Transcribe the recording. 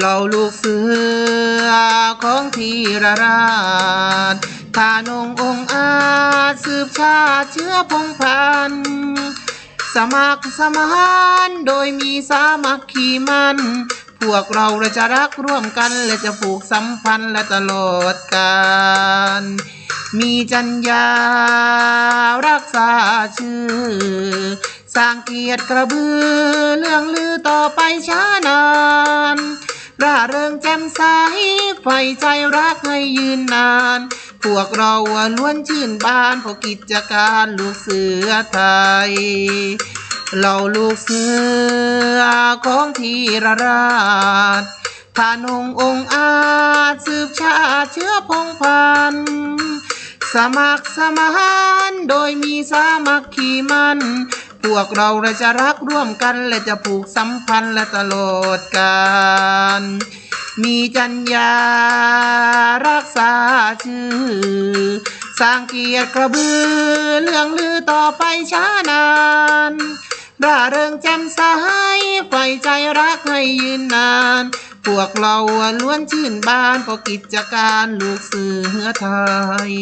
เราลูกเสือของทีรราชทานงองอาจสืบชาติเชื้อพงพันสมัครสมานโดยมีสามัคคีมัน พวกเราเราจะรักร่วมกันและจะผูกสัมพันธ์และตลอดกาลมีจัญญารักษาชื่อ สร้างเกียรติกระบือเรื่องลือต่อไปช้านาน ร่าเริงแจ่มใสไฟใจรักให้ยืนนาน พวกเราล้วนชื่นบานเพราะกิจการลูกเสือไทย เราลูกเสือของทีรราชทานงองอาจสืบชาเชื้อพงพันสมัครสมานโดยมีสามัคคีมัน พวกเราจะรักร่วมกันและจะผูกสัมพันธ์และตลอดกาลมีจัญญารักษาชื่อ สร้างเกียรติกระบือเรื่องลือต่อไปช้านานร่าเริงแจ่มใสไฟใจรักให้ยืนนาน พวกเราล้วนชื่นบานเพราะกิจการลูกเสือไทย